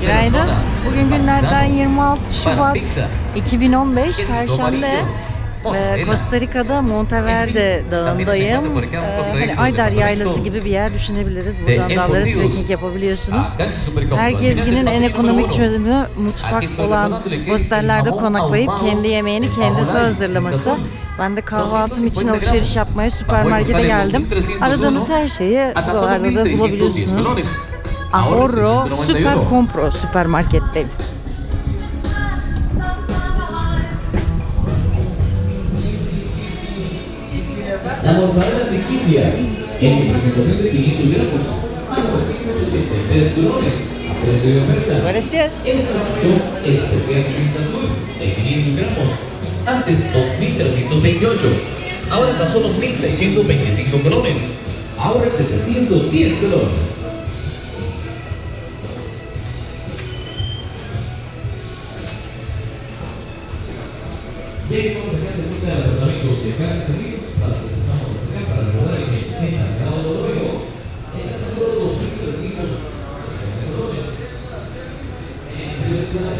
Günaydın. Bugün günlerden 26 Şubat 2015 Perşembe. Ee, Costa hani Rica'da Monteverde Dağı'ndayım. Ee, hani Aydar Yaylası gibi bir yer düşünebiliriz. Buradan dağlara trekking yapabiliyorsunuz. Her gezginin en ekonomik çözümü mutfak olan hostellerde konaklayıp kendi yemeğini kendisi hazırlaması. Ben de kahvaltım için alışveriş yapmaya süpermarkete geldim. Aradığınız her şeyi buralarda bulabiliyorsunuz. Ahorro 691. Süper Compro süpermarketteyim. La mortadela ficticia en presentación de 500 gramos a 983 colones a precio de oferta. Buenos días. El salchichón especial de 500 gramos, antes 2.328, ahora tan solo 1.625 colones, ahora 710 colones. Ya que estamos acá cerquita del departamento de carnes amigos, para que estamos acá para recordar que el mercado de Oreo están tan solo 2.300 dólares. La